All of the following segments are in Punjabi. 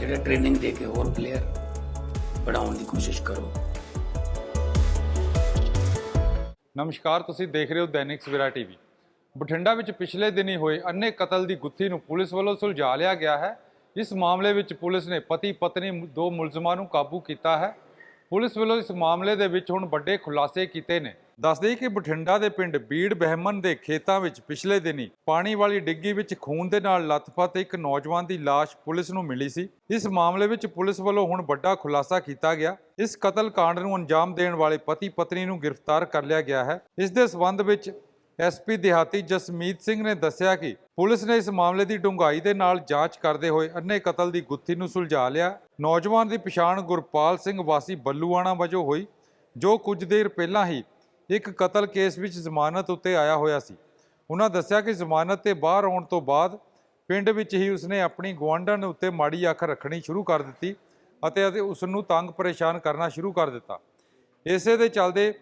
ਜਿਹੜਾ ਟ੍ਰੇਨਿੰਗ ਦੇ ਕੇ ਹੋਰ ਪਲੇਅਰ ਬਣਾਉਣ ਦੀ ਕੋਸ਼ਿਸ਼ ਕਰੋ। ਨਮਸਕਾਰ, ਤੁਸੀਂ ਦੇਖ ਰਹੇ ਹੋ ਦੈਨਿਕ ਸਵੇਰਾ ਟੀਵੀ। ਬਠਿੰਡਾ ਵਿੱਚ ਪਿਛਲੇ ਦਿਨੀ ਹੋਏ ਅੰਨੇ ਕਤਲ ਦੀ ਗੁੱਥੀ ਨੂੰ ਪੁਲਿਸ ਵੱਲੋਂ ਸੁਲਝਾ ਲਿਆ ਗਿਆ ਹੈ। ਇਸ ਮਾਮਲੇ ਵਿੱਚ ਪੁਲਿਸ ਨੇ ਪਤੀ ਪਤਨੀ ਦੋ ਮੁਲਜ਼ਮਾਂ ਨੂੰ ਕਾਬੂ ਕੀਤਾ ਹੈ। ਪੁਲਿਸ ਵੱਲੋਂ ਇਸ ਮਾਮਲੇ ਦੇ ਵਿੱਚ ਹੁਣ ਵੱਡੇ ਖੁਲਾਸੇ ਕੀਤੇ ਨੇ। ਦੱਸਦੇ ਕਿ ਬਠਿੰਡਾ ਦੇ ਪਿੰਡ ਬੀੜ ਬਹਿਮਨ ਦੇ ਖੇਤਾਂ ਵਿੱਚ ਪਿਛਲੇ ਦਿਨੀ ਪਾਣੀ ਵਾਲੀ ਡਿੱਗੀ ਵਿੱਚ ਖੂਨ ਦੇ ਨਾਲ ਲੱਥਪੱਥ ਇੱਕ ਨੌਜਵਾਨ ਦੀ ਲਾਸ਼ ਪੁਲਿਸ ਨੂੰ ਮਿਲੀ ਸੀ। ਇਸ ਮਾਮਲੇ ਵਿੱਚ ਪੁਲਿਸ ਵੱਲੋਂ ਹੁਣ ਵੱਡਾ ਖੁਲਾਸਾ ਕੀਤਾ ਗਿਆ। ਇਸ ਕਤਲ ਕਾਂਡ ਨੂੰ ਅੰਜਾਮ ਦੇਣ ਵਾਲੇ ਪਤੀ ਪਤਨੀ ਨੂੰ ਗ੍ਰਿਫਤਾਰ ਕਰ ਲਿਆ ਗਿਆ ਹੈ। ਇਸ ਦੇ ਸਬੰਧ ਵਿੱਚ ਐਸਪੀ ਦਿਹਾਤੀ ਜਸਮੀਤ ਸਿੰਘ ਨੇ ਦੱਸਿਆ ਕਿ ਪੁਲਿਸ ਨੇ ਇਸ ਮਾਮਲੇ ਦੀ ਡੂੰਘਾਈ ਦੇ ਨਾਲ ਜਾਂਚ ਕਰਦੇ ਹੋਏ ਅੰਨੇ ਕਤਲ ਦੀ ਗੁੱਥੀ ਨੂੰ ਸੁਲਝਾ ਲਿਆ। ਨੌਜਵਾਨ ਦੀ ਪਛਾਣ ਗੁਰਪਾਲ ਸਿੰਘ ਵਾਸੀ ਬੱਲੂਆਣਾ ਵਜੋਂ ਹੋਈ, ਜੋ ਕੁਝ ਦੇਰ ਪਹਿਲਾਂ ਹੀ ਇੱਕ ਕਤਲ ਕੇਸ ਵਿੱਚ ਜ਼ਮਾਨਤ ਉੱਤੇ ਆਇਆ ਹੋਇਆ ਸੀ। ਉਹਨਾਂ ਦੱਸਿਆ ਕਿ ਜ਼ਮਾਨਤ ਤੇ ਬਾਹਰ ਆਉਣ ਤੋਂ ਬਾਅਦ ਪਿੰਡ ਵਿੱਚ ਹੀ ਉਸਨੇ ਆਪਣੀ ਗੁਆਂਢਣ ਉੱਤੇ ਮਾੜੀ ਅੱਖ ਰੱਖਣੀ ਸ਼ੁਰੂ ਕਰ ਦਿੱਤੀ ਅਤੇ ਅਤੇ ਉਸ ਨੂੰ ਤੰਗ ਪਰੇਸ਼ਾਨ ਕਰਨਾ ਸ਼ੁਰੂ ਕਰ ਦਿੱਤਾ। ਇਸੇ ਦੇ ਚੱਲਦੇ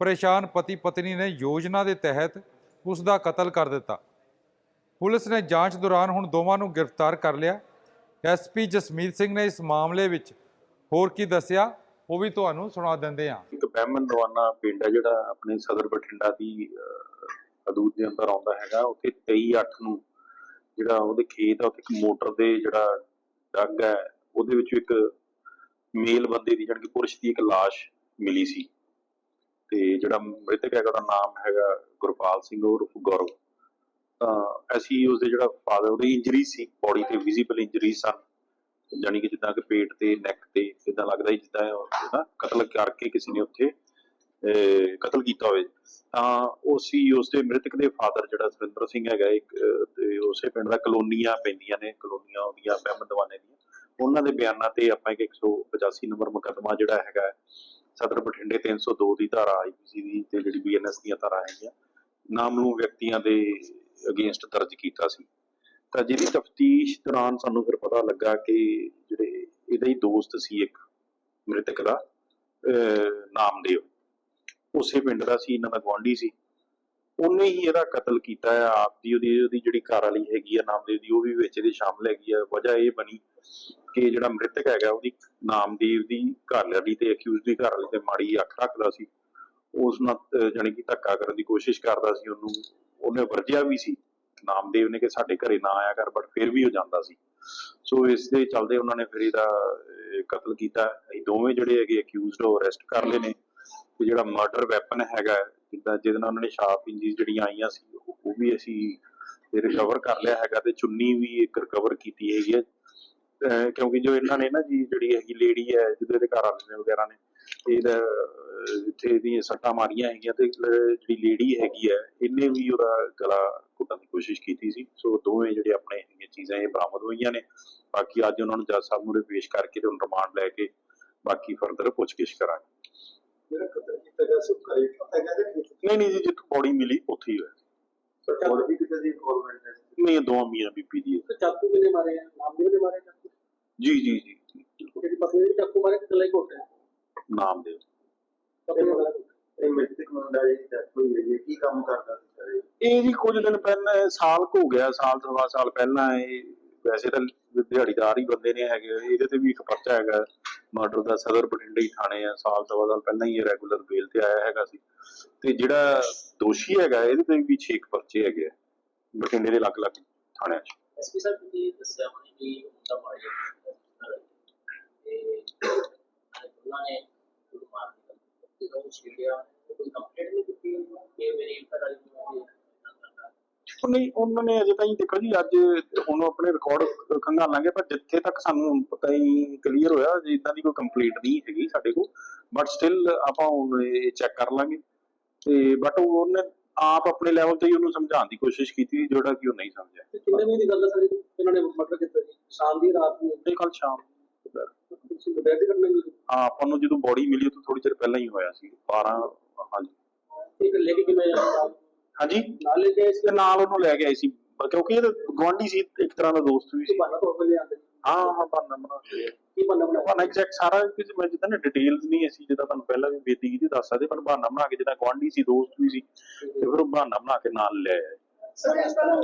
ਪਰੇਸ਼ਾਨ ਪਤੀ ਪਤਨੀ ਨੇ ਯੋਜਨਾ ਦੇ ਤਹਿਤ ਉਸ ਦਾ ਕਤਲ ਕਰ ਦਿੱਤਾ। ਪੁਲਿਸ ਨੇ ਜਾਂਚ ਦੌਰਾਨ ਹੁਣ ਦੋਵਾਂ ਨੂੰ ਗ੍ਰਿਫਤਾਰ ਕਰ ਲਿਆ। ਐਸਪੀ ਜਸਮੀਤ ਸਿੰਘ ਨੇ ਇਸ ਮਾਮਲੇ ਵਿੱਚ ਹੋਰ ਕੀ ਦੱਸਿਆ ਉਹ ਵੀ ਤੁਹਾਨੂੰ ਸੁਣਾ ਦਿੰਦੇ ਆ। ਇੱਕ ਬਹਿਮਨ ਦਵਾਨਾ ਪਿੰਡ ਹੈ ਜਿਹੜਾ ਆਪਣੇ ਸਦਰ ਬਠਿੰਡਾ ਦੀ ਹਦੂਦ ਦੇ ਅੰਦਰ ਆਉਂਦਾ ਹੈਗਾ। ਉੱਥੇ 23/8 ਨੂੰ ਜਿਹੜਾ ਉਹਦੇ ਖੇਤ ਆ, ਉੱਥੇ ਇੱਕ ਮੋਟਰ ਦੇ ਜਿਹੜਾ ਡੱਗ ਹੈ, ਉਹਦੇ ਵਿੱਚ ਇੱਕ ਮੇਲ ਬੰਦੇ ਦੀ ਜਾਣੀ ਕਿ ਪੁਰਸ਼ ਦੀ ਇੱਕ ਲਾਸ਼ ਮਿਲੀ ਸੀ। ਤੇ ਜਿਹੜਾ ਮ੍ਰਿਤਕ ਹੈਗਾ, ਉਹਦਾ ਨਾਮ ਹੈਗਾ ਗੁਰਪਾਲ ਸਿੰਘ ਉਰਫ ਗੌਰਵ। ਤਾਂ ਅਸੀਂ ਉਸਦੇ ਜਿਹੜਾ ਫਾਦਰ ਉਹਦੀ ਇੰਜਰੀ ਸੀ ਬੋਡੀ ਤੇ ਵਿਜ਼ੀਬਲ ਇੰਜਰੀ ਸਨ। ਜਾਣੀ ਕਿ ਜਿੱਦਾਂ ਕਿ ਪੇਟ ਤੇ ਨੈਕ ਤੇ ਇਦਾਂ ਲੱਗਦਾ ਸੀ ਜਿੱਦਾਂ ਨਾ ਕਤਲ ਕਰਕੇ ਕਿਸੇ ਨੇ ਉੱਥੇ ਕਤਲ ਕੀਤਾ ਹੋਵੇ। ਤਾਂ ਉਸੀ ਉਸਦੇ ਮ੍ਰਿਤਕ ਦੇ ਫਾਦਰ ਜਿਹੜਾ ਸੁਰਿੰਦਰ ਸਿੰਘ ਹੈਗਾ, ਇੱਕ, ਤੇ ਉਸੇ ਪਿੰਡ ਦਾ ਕਲੋਨੀਆਂ ਪੈਂਦੀਆਂ ਨੇ, ਕਲੋਨੀਆਂ ਉਹਦੀਆਂ ਬਹਿਮਨ ਦਵਾਨੇ ਦੀਆਂ। ਉਹਨਾਂ ਦੇ ਬਿਆਨਾਂ ਤੇ ਆਪਾਂ ਇੱਕ 185 ਨੰਬਰ ਮੁਕੱਦਮਾ ਜਿਹੜਾ ਹੈਗਾ, ਸਦਰ ਬਠਿੰਡੇ 302 ਦੀ ਧਾਰਾ ਆਈਪੀਸੀ ਦੀ ਤੇ ਜਿਹੜੀ ਬੀਐਨਐਸ ਦੀਆਂ ਧਾਰਾ ਹੈਗੀਆਂ ਨਾਮਲੂ ਵਿਅਕਤੀਆਂ ਦੇ ਅਗੇਂਸਟ ਦਰਜ ਕੀਤਾ ਸੀ। ਤਾਂ ਜਿਹਦੀ ਤਫਤੀਸ਼ ਦੌਰਾਨ ਸਾਨੂੰ ਫਿਰ ਪਤਾ ਲੱਗਾ ਕਿ ਜਿਹੜੇ ਇਹਦਾ ਹੀ ਦੋਸਤ ਸੀ ਇੱਕ ਮ੍ਰਿਤਕ ਦਾ ਨਾਮਦੇਵ ਉਸੇ ਪਿੰਡ ਦਾ ਸੀ, ਇਹਨਾਂ ਦਾ ਗੁਆਂਢੀ ਸੀ। ਉਹਨੇ ਹੀ ਇਹਦਾ ਕਤਲ ਕੀਤਾ ਹੈ ਆਪ ਦੀ ਉਹਦੀ ਉਹਦੀ ਜਿਹੜੀ ਘਰ ਵਾਲੀ ਹੈਗੀ ਆ ਨਾਮਦੇਵ ਦੀ ਉਹ ਵੀ ਵਿੱਚ ਇਹਦੇ ਸ਼ਾਮਲ ਹੈਗੀ ਆ। ਵਜ੍ਹਾ ਇਹ ਬਣੀ ਕਿ ਜਿਹੜਾ ਮ੍ਰਿਤਕ ਹੈਗਾ, ਉਹਦੀ ਨਾਮਦੇਵ ਦੀ ਘਰ ਵਾਲੀ ਤੇ ਅਕਿਊਜ਼ ਦੀ ਘਰ ਵਾਲੀ ਤੇ ਮਾੜੀ ਅੱਖ ਰੱਖਦਾ ਸੀ। ਉਸ ਨਾਲ, ਅਹ, ਜਾਣੀ ਕਿ ਧੱਕਾ ਕਰਨ ਦੀ ਕੋਸ਼ਿਸ਼ ਕਰਦਾ ਸੀ। ਉਹਨੂੰ, ਉਹਨੇ ਵਰਜਿਆ ਵੀ ਸੀ। ਨਾਮਦੇਵ ਨੇ ਕਿ ਸਾਡੇ ਘਰੇ ਨਾ ਆਇਆ ਕਰ ਬਟ ਫਿਰ ਵੀ ਉਹ ਜਾਂਦਾ ਸੀ। ਸੋ ਇਸ ਦੇ ਚੱਲਦੇ ਉਹਨਾਂ ਨੇ ਫਿਰ ਇਹਦਾ ਕਤਲ ਕੀਤਾ। ਅਸੀਂ ਦੋਵੇਂ ਜਿਹੜੇ ਹੈਗੇ ਅਕਿਊਜ਼ਡ ਉਹ ਅਰੈਸਟ ਕਰ ਲਏ ਨੇ। ਤੇ ਜਿਹੜਾ ਮਰਡਰ ਵੈਪਨ ਹੈਗਾ, ਜਿੱਦਾਂ, ਜਿਹਦੇ ਨਾਲ ਉਹਨਾਂ ਨੇ ਸ਼ਾਰਪ ਇੰਜੀਜ਼ ਜਿਹੜੀਆਂ ਆਈਆਂ ਸੀ, ਉਹ ਵੀ ਅਸੀਂ ਰਿਕਵਰ ਕਰ ਲਿਆ ਹੈਗਾ ਤੇ ਚੁੰਨੀ ਵੀ ਇੱਕ ਰਿਕਵਰ ਕੀਤੀ ਹੈਗੀ ਹੈ। ਕਿਉਂਕਿ ਜੋ ਇਹਨਾਂ ਨੇ ਨਾ ਜੀ, ਜਿਹੜੀ ਹੈਗੀ ਲੇਡੀ ਹੈ, ਜਿਹਦੇ ਦੇ ਘਰ ਵਾਲੇ ਨੇ ਵਗੈਰਾ ਨੇ ਇਹਦਾ ਜਿੱਥੇ ਇਹਦੀਆਂ ਸੱਟਾਂ ਮਾਰੀਆਂ ਹੈਗੀਆਂ ਤੇ ਜਿਹੜੀ ਲੇਡੀ ਹੈਗੀ ਹੈ ਇਹਨੇ ਵੀ ਉਹਦਾ ਗਲਾ ਘੁੱਟਣ ਦੀ ਕੋਸ਼ਿਸ਼ ਕੀਤੀ ਸੀ। ਸੋ ਦੋਵੇਂ ਜਿਹੜੇ ਆਪਣੇ ਹੈਗੀਆਂ ਚੀਜ਼ਾਂ ਇਹ ਬਰਾਮਦ ਹੋਈਆਂ ਨੇ। ਬਾਕੀ ਅੱਜ ਉਹਨਾਂ ਨੂੰ ਜੱਜ ਸਾਹਿਬ ਮੂਹਰੇ ਪੇਸ਼ ਕਰਕੇ ਤੇ ਉਹਨਾਂ ਰਿਮਾਂਡ ਲੈ ਕੇ ਬਾਕੀ ਫਰਦਰ ਪੁੱਛਗਿੱਛ ਕਰਾਂਗੇ। ਜਿਹੜਾ ਕਤਲ ਕੀਤਾ ਗਿਆ ਸੀ ਕੀਤਾ ਗਿਆ ਜਾਂ ਕਿਤੇ ਨਹੀਂ ਨਹੀਂ ਜੀ ਜਿੱਥੋਂ ਬੋਡੀ ਮਿਲੀ ਉੱਥੇ ਹੀ ਹੋਇਆ। ਸੱਚਾ ਹੋਰ ਵੀ ਕਿਤੇ ਦੀ ਇਨਵੋਲਵਮੈਂਟ ਹੈ? ਨਹੀਂ ਇਹ ਦੋਵਾਂ ਮੀਆਂ ਬੀਬੀ ਦੀ। ਹੈ ਤੇ ਚਾਕੂ ਕਿਨੇ ਮਾਰੇ ਆ? ਨਾਮਦੇਵ ਨੇ ਮਾਰੇ ਚਾਕੂ? ਜੀ ਜੀ ਜੀ। ਜੀ, ਜਿਹੜੀ ਪਤਨੀ ਨੇ ਚਾਕੂ ਮਾਰੇ? ਕਿਤੇ ਲਈ ਕੋਟੇ ਨਾਮ ਦੇ ਇਹ ਮ੍ਰਿਤਕ ਮੁੰਡਾ ਜੀ ਡੈਥ ਹੋਈ ਹੈ ਜੀ ਕੀ ਕੰਮ ਕਰਦਾ ਸੀ ਸਰ ਇਹ? ਜੀ ਕੁਝ ਦਿਨ ਪਹਿਲਾਂ ਸਾਲ ਕੁ ਹੋ ਗਿਆ ਸਾਲ ਸਵਾ ਸਾਲ ਪਹਿਲਾਂ ਇਹ ਵੈਸੇ ਤਾਂ ਦਿਹਾੜੀਦਾਰ ਹੀ ਬੰਦੇ ਨੇ ਹੈਗੇ ਇਹਦੇ ਤੇ ਵੀ ਇੱਕ ਪਰਚਾ ਹੈਗਾ ਮਰਡਰ ਦਾ ਸਦਰ ਬਠਿੰਡੇ ਹੀ ਥਾਣੇ ਆ ਸਾਲ ਸਵਾ ਸਾਲ ਪਹਿਲਾਂ ਹੀ ਇਹ ਰੈਗੂਲਰ ਬੇਲ ਤੇ ਆਇਆ ਹੈਗਾ ਸੀ। ਤੇ ਜਿਹੜਾ ਦੋਸ਼ੀ ਹੈਗਾ ਇਹਦੇ ਤੇ ਵੀ 6 ਪਰਚੇ ਹੈਗੇ ਆ ਬਠਿੰਡੇ ਦੇ ਅਲੱਗ-ਅਲੱਗ ਥਾਣਿਆਂ 'ਚ। ਐਸਪੀ ਸਾਹਿਬ ਤੁਸੀਂ ਦੱਸਿਆ ਹੋਣੀ ਕਿ ਉਹਦਾ ਮਾਰਿਆ ਤੇ ਉਹਨਾਂ ਨੇ ਉਹ ਮਾਰ ਦਿੱਤਾ ਜਦੋਂ ਛੇੜਿਆ ਕੋਈ ਕੰਪਲੇਂਟ ਨਹੀਂ ਨੂੰ ਉਹਨਾਂ ਨੇ ਅਜੇ ਤਾਈਂ ਦੇਖੋ ਜੀ ਅੱਜ ਹੁਣ ਆਪਣੇ ਰਿਕਾਰਡ ਖੰਗਾਲਾਂਗੇ ਪਰ ਜਿੱਥੇ ਤੱਕ ਸਾਨੂੰ ਪਤਾ ਹੀ ਕਲੀਅਰ ਹੋਇਆ ਜੇ ਇਦਾਂ ਦੀ ਕੋਈ ਕੰਪਲੀਟ ਨਹੀਂ ਹੈਗੀ ਸਾਡੇ ਕੋਲ। ਬਟ ਸਟਿਲ ਆਪਾਂ ਇਹ ਚੈੱਕ ਕਰ ਲਾਂਗੇ। ਤੇ ਬਟ ਉਹਨੇ ਆਪ ਆਪਣੇ ਲੈਵਲ ਤੇ ਹੀ ਉਹਨੂੰ ਸਮਝਾਉਣ ਦੀ ਕੋਸ਼ਿਸ਼ ਕੀਤੀ ਜਿਹੜਾ ਕਿ ਉਹ ਨਹੀਂ ਸਮਝਿਆ। ਕਿੰਨੇ ਵਜੇ ਦੀ ਗੱਲ ਹੈ ਸਰ? ਇਹਨਾਂ ਨੇ ਮਰਡਰ ਕੀਤਾ ਜੀ? ਸ਼ਾਮ ਦੀ ਰਾਤ ਤੇ ਕੱਲ ਸ਼ਾਮ ਤੁਸੀਂ ਹਾਂ ਆਪਾਂ ਨੂੰ ਜਦੋਂ ਬੋਡੀ ਮਿਲੀ ਉਹ ਤੋਂ ਥੋੜੀ ਚਿਰ ਪਹਿਲਾਂ ਹੀ ਹੋਇਆ ਸੀ 12 ਹਾਂਜੀ। ਲੈ ਕੇ ਕਿਵੇਂ ਆਇਆ ਹਾਂਜੀ? ਨਾਲ ਲੈ ਕੇ ਆਏ ਸੀ? ਤੇ ਨਾਲ ਉਹਨੂੰ ਲੈ ਕੇ ਆਏ ਸੀ ਕਿਉਂਕਿ ਇਹ ਗਵਾਂਢੀ ਸੀ ਇੱਕ ਤਰ੍ਹਾਂ ਦਾ ਦੋਸਤ ਵੀ ਸੀ। ਬਹਾਨਾ ਤੋਂ ਲੈ ਆਂਦੇ ਹਾਂ ਹਾਂ ਬਣਾ ਕੇ ਕੀ ਬਹਾਨਾ ਬਣਾਇਆ? ਬਹਾਨਾ ਐਗਜ਼ੈਕਟ ਸਾਰਾ ਕੁਝ ਮੈਂ ਜਿੱਦਾਂ ਨਾ ਡਿਟੇਲਸ ਨਹੀਂ ਅਸੀਂ ਜਿੱਦਾਂ ਤੁਹਾਨੂੰ ਪਹਿਲਾਂ ਵੀ ਬੇਦੀ ਦੀ ਦੱਸ ਸਕਦੇ ਪਰ ਬਹਾਨਾ ਬਣਾ ਕੇ ਜਿੱਦਾਂ ਗੁਆਂਢੀ ਸੀ ਦੋਸਤ ਵੀ ਸੀ ਤੇ ਫਿਰ ਉਹ ਬਹਾਨਾ ਬਣਾ ਕੇ ਨਾਲ ਲੈ ਸਰ ਇਸ ਤਰ੍ਹਾਂ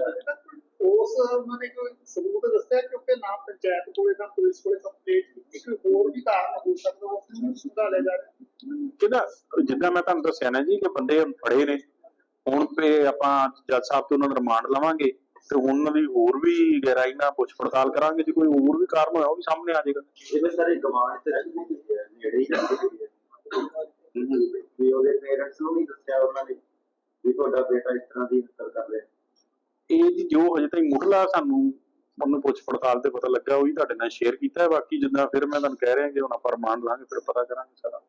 ਉਸ ਉਹਨਾਂ ਨੇ ਕੋਈ ਸਬੂਤ ਦੱਸਿਆ ਕਿਉਂਕਿ ਨਾ ਪੰਚਾਇਤ ਕੋਲੇ ਨਾ ਪੁਲਿਸ ਕੋਲੇ ਕੰਪਲੇਂਟ ਕੀਤੀ ਕੋਈ ਹੋਰ ਵੀ ਕਾਰਨ ਹੋ ਸਕਦਾ ਉਸ ਨੂੰ ਸੁਧਾ ਲੈ ਜਾ ਰਿਹਾ। ਕਿਹਦਾ ਜਿੱਦਾਂ ਮੈਂ ਤੁਹਾਨੂੰ ਦੱਸਿਆ ਨਾ ਜੀ ਕਿ ਬੰਦੇ ਫੜੇ ਨੇ। ਹੁਣ ਤੇ ਆਪਾਂ ਜੱਜ ਸਾਹਿਬ ਤੋਂ ਉਹਨਾਂ ਦਾ ਰਿਮਾਂਡ ਲਵਾਂਗੇ ਤੇ ਹੁਣ ਉਹਨਾਂ ਦੀ ਹੋਰ ਵੀ ਗਹਿਰਾਈ ਨਾਲ ਪੁੱਛ ਪੜਤਾਲ ਕਰਾਂਗੇ। ਜੇ ਕੋਈ ਹੋਰ ਵੀ ਕਾਰਨ ਹੋਇਆ ਉਹ ਵੀ ਸਾਹਮਣੇ ਆ ਜਾਏਗਾ। ਜਿਵੇਂ ਸਾਰੇ ਗਵਾਂਢ ਤੇ ਨੇ ਨੇੜੇ ਹੀ ਨੇ ਵੀ ਉਹਦੇ ਪੇਰੈਂਟਸ ਨੂੰ ਨਹੀਂ ਦੱਸਿਆ ਉਹਨਾਂ ਨੇ ਵੀ ਤੁਹਾਡਾ ਬੇਟਾ ਇਸ ਤਰ੍ਹਾਂ ਦੀ ਹਰਕਤ ਕਰ ਰਿਹਾ। ਇਹ ਜੀ ਜੋ ਹਜੇ ਤਾਈਂ ਮੁੱਢਲਾ ਸਾਨੂੰ ਮੈਨੂੰ ਪੁੱਛ ਪੜਤਾਲ ਤੇ ਪਤਾ ਲੱਗਾ, ਉਹ ਹੀ ਤੁਹਾਡੇ ਨਾਲ ਸ਼ੇਅਰ ਕੀਤਾ ਬਾਕੀ ਜਿੱਦਾਂ ਫਿਰ ਮੈਂ ਤੁਹਾਨੂੰ ਕਹਿ ਰਿਹਾ ਕਿ ਹੁਣ ਆਪਾਂ ਰਿਮਾਂਡ ਲਾਂਗੇ, ਫਿਰ ਪਤਾ ਕਰਾਂਗੇ ਸਾਰਾ।